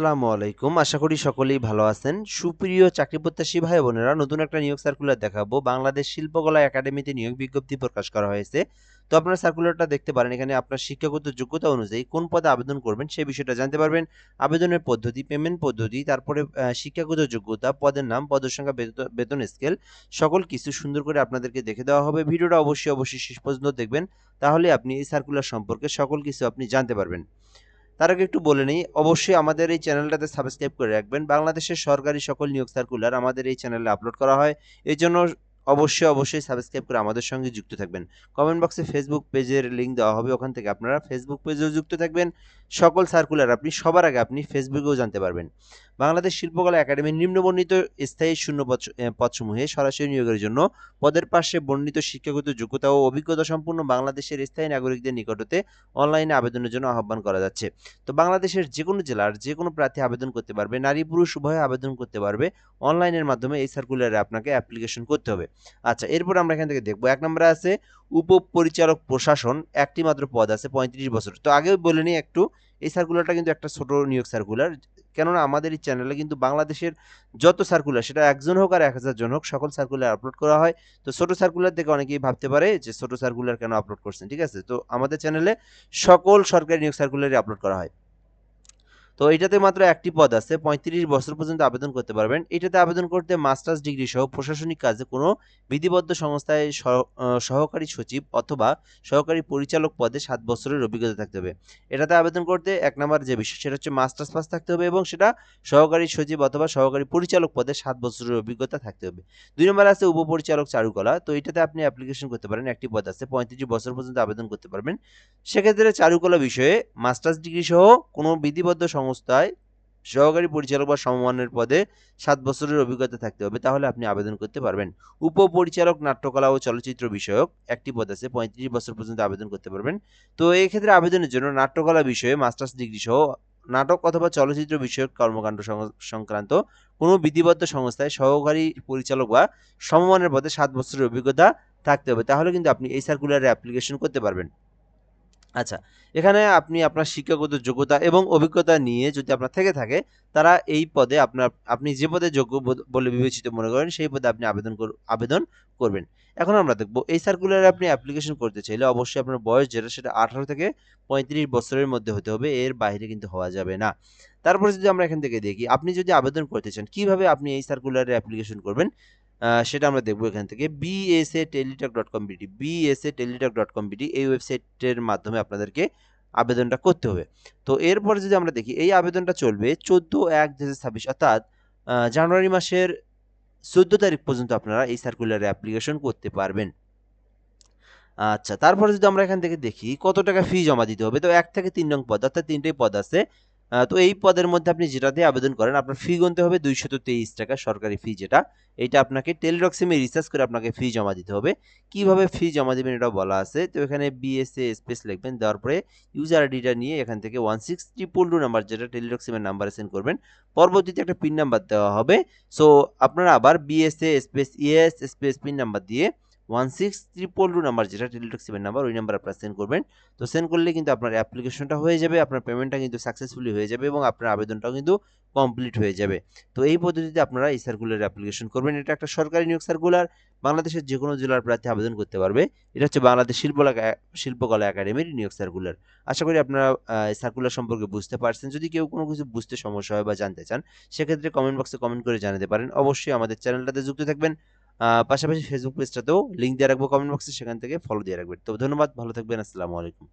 আসসালামু আলাইকুম। আশা করি সকলেই ভালো আছেন। সুপ্রিয় চাকরি প্রত্যাশী ভাই বোনেরা নতুন একটা নিয়োগ সার্কুলার দেখাবো। বাংলাদেশ শিল্পকলা একাডেমিতে নিয়োগ বিজ্ঞপ্তি প্রকাশ করা হয়েছে। তো আপনারা সার্কুলারটা দেখতে পারেন, এখানে আপনার শিক্ষাগত যোগ্যতা অনুযায়ী কোন পদে আবেদন করবেন সেই বিষয়টা জানতে পারবেন। আবেদনের পদ্ধতি পেমেন্ট পদ্ধতি, তারপরে শিক্ষাগত যোগ্যতা, পদের নাম পদের সংখ্যা বেতন- বেতন স্কেল সকল কিছু সুন্দর করে আপনাদেরকে দেখে দেওয়া হবে। ভিডিওটা অবশ্যই অবশ্যই শেষ পর্যন্ত দেখবেন। তাহলে আপনি এই সার্কুলার সম্পর্কে সকল কিছু আপনি জানতে পারবেন। তার আগে একটু বলে নিই, অবশ্যই আমাদের এই চ্যানেলটাতে সাবস্ক্রাইব করে রাখবেন। বাংলাদেশের সরকারি সকল নিয়োগ সার্কুলার আমাদের এই চ্যানেলে আপলোড করা হয়। এই জন্য অবশ্যই অবশ্যই সাবস্ক্রাইব করে আমাদের সঙ্গে যুক্ত থাকবেন। কমেন্ট বক্সে ফেসবুক পেজের লিঙ্ক দেওয়া হবে, ওখান থেকে আপনারা ফেসবুক পেজেও যুক্ত থাকবেন। সকল সার্কুলার আপনি, সবার আগে আপনি ফেসবুকেও জানতে পারবেন। বাংলাদেশ শিল্পকলা একাডেমির নিম্নবর্ণিত স্থায়ী শূন্য পদসমূহে সরাসরি নিয়োগের জন্য পদের পাশে বর্ণিত শিক্ষাগত যোগ্যতা ও অভিজ্ঞতা সম্পূর্ণ বাংলাদেশের স্থায়ী নাগরিকদের নিকটতে অনলাইনে আবেদনের জন্য আহ্বান করা যাচ্ছে। তো বাংলাদেশের যে কোনো জেলার যে কোনো প্রার্থী আবেদন করতে পারবে, নারী পুরুষ উভয়ে আবেদন করতে পারবে। অনলাইনের মাধ্যমে এই সার্কুলারে আপনাকে অ্যাপ্লিকেশন করতে হবে। আচ্ছা এরপর আমরা এখান থেকে দেখব। এক নম্বরে আছে, উপপরিচালক প্রশাসন, একটি মাত্র পদ আছে, পঁয়ত্রিশ বছর। তো আগেও বলে নিই একটু, এই সার্কুলারটা কিন্তু একটা ছোট নিয়োগ সার্কুলার কেননা আমাদের এই চ্যানেলে কিন্তু বাংলাদেশের যত সার্কুলার সেটা একজন হোক আর এক হাজার জন হোক, সকল সার্কুলার আপলোড করা হয়। তো ছোট সার্কুলার দেখে অনেকেই ভাবতে পারে যে ছোট সার্কুলার কেন আপলোড করছেন, ঠিক আছে? তো আমাদের চ্যানেলে সকল সরকারি নিয়োগ সার্কুলারই আপলোড করা হয়। তো এটাতে মাত্র একটি পদ আছে, পঁয়ত্রিশ বছর পর্যন্ত আবেদন করতে পারবেন। এটাতে আবেদন করতে মাস্টার্স ডিগ্রি সহ প্রশাসনিক কাজে কোনো বিধিবদ্ধ সংস্থায় সহ- সহকারী সচিব অথবা সহকারী পরিচালক পদে সাত বছরের অভিজ্ঞতা থাকতে হবে। এটাতে আবেদন করতে এক নম্বর যে বিষয়, সেটা হচ্ছে মাস্টার্স পাস থাকতে হবে এবং সেটা সহকারী সচিব অথবা সহকারী পরিচালক পদে সাত বছরের অভিজ্ঞতা থাকতে হবে। দুই নম্বর আছে উপপরিচালক চারুকলা, তো এটাতে আপনি অ্যাপ্লিকেশন করতে পারেন, একটি পদ আছে, পঁয়ত্রিশ বছর পর্যন্ত আবেদন করতে পারবেন। সেক্ষেত্রে চারুকলা বিষয়ে মাস্টার্স ডিগ্রি সহ কোনো বিধিবদ্ধ সংস্থায় সহকারী পরিচালক বা সমমানের পদে সাত বছরের অভিজ্ঞতা থাকতে হবে, তাহলে আপনি আবেদন করতে পারবেন। উপপরিচালক, নাট্যকলা ও চলচ্চিত্র বিষয়ক একটি পদ আছে, পঁয়ত্রিশ বছর পর্যন্ত আবেদন করতে পারবেন। তো এই ক্ষেত্রে আবেদনের জন্য নাট্যকলা বিষয়ে, মাস্টার্স ডিগ্রি সহ নাটক অথবা চলচ্চিত্র বিষয়ক কর্মকাণ্ড সংক্রান্ত কোনো বিধিবদ্ধ সংস্থায় সহকারী পরিচালক বা সমমানের পদে সাত বছরের অভিজ্ঞতা থাকতে হবে, তাহলে কিন্তু আপনি এই সার্কুলারে অ্যাপ্লিকেশন করতে পারবেন। আচ্ছা এখানে আপনি আপনার শিক্ষাগত যোগ্যতা এবং অভিজ্ঞতা নিয়ে যদি আপনার থেকে থাকে তারা এই পদে আপনার, আপনি যে পদে যোগ্য বলে বিবেচিত মনে করেন, সেই পদে আপনি আবেদন আবেদন করবেন। এখন আমরা দেখব, এই সার্কুলারে আপনি অ্যাপ্লিকেশন করতে চাইলে অবশ্যই আপনার বয়স যেটা, সেটা আঠারো থেকে পঁয়ত্রিশ বছরের মধ্যে হতে হবে, এর বাইরে কিন্তু হওয়া যাবে না। তারপরে যদি আমরা এখান থেকে দেখি, আপনি যদি আবেদন করতে চান, কীভাবে আপনি এই সার্কুলারে অ্যাপ্লিকেশন করবেন? সেটা আমরা দেখব এখান থেকে। BSA Teletalk dot com BD BSA Teletalk dot com BD এই ওয়েবসাইটের মাধ্যমে আপনাদেরকে আবেদনটা করতে হবে। তো এরপরে যদি আমরা দেখি, এই আবেদনটা চলবে চোদ্দ এক দু হাজার ছাব্বিশ, অর্থাৎ জানুয়ারি মাসের চোদ্দ তারিখ পর্যন্ত আপনারা এই সার্কুলারে অ্যাপ্লিকেশন করতে পারবেন। আচ্ছা তারপরে যদি আমরা এখান থেকে দেখি, কত টাকা ফি জমা দিতে হবে? তো এক থেকে তিন নং পদ, অর্থাৎ তিনটেই পদ আছে। তো এই পদের মধ্যে আপনি যেটাতে আবেদন করেন, আপনার ফি গুনতে হবে দুইশত তেইশ টাকা সরকারি ফি যেটা। এটা আপনাকে টেলিটক সিমে রিচার্জ করে আপনাকে ফি জমা দিতে হবে। কীভাবে ফি জমা দিবেন এটা বলা আছে। তো এখানে বিএসএ স্পেস লিখবেন, দেওয়ার পরে ইউজার আইডিটা নিয়ে এখান থেকে one six triple two number যেটা টেলিটক সিমের নাম্বারে সেন্ড করবেন। পরবর্তীতে একটা পিন নাম্বার দেওয়া হবে। সো আপনারা আবার BSA space ES space PIN number দিয়ে one six triple two number যেটা টেলিটক সিমের নাম্বার ওই নাম্বার আপনারা সেন্ড করবেন। তো সেন্ড করলে কিন্তু আপনার অ্যাপ্লিকেশনটা হয়ে যাবে, আপনার পেমেন্টটা কিন্তু সাকসেসফুলি হয়ে যাবে এবং আপনার আবেদনটাও কিন্তু কমপ্লিট হয়ে যাবে। তো এই পদ্ধতিতে আপনারা এই সার্কুলার অ্যাপ্লিকেশন করবেন। এটা একটা সরকারি নিয়োগ সার্কুলার বাংলাদেশের যে কোনো জেলার প্রার্থী আবেদন করতে পারবে। এটা হচ্ছে বাংলাদেশ শিল্পকলা শিল্পকলা একাডেমির নিয়োগ সার্কুলার আশা করি আপনারা সার্কুলার সম্পর্কে বুঝতে পারছেন। যদি কেউ কোনো কিছু বুঝতে সমস্যা হয় বা জানতে চান, সেক্ষেত্রে কমেন্ট বক্সে কমেন্ট করে জানাতে পারেন। অবশ্যই আমাদের চ্যানেলটাতে যুক্ত থাকবেন। পাশাপাশি ফেসবুক পেজটাতেও লিঙ্ক দিয়ে রাখব কমেন্ট বক্সে সেখান থেকে ফলো দিয়ে রাখবেন তো ধন্যবাদ, ভালো থাকবেন, আসসালামু আলাইকুম।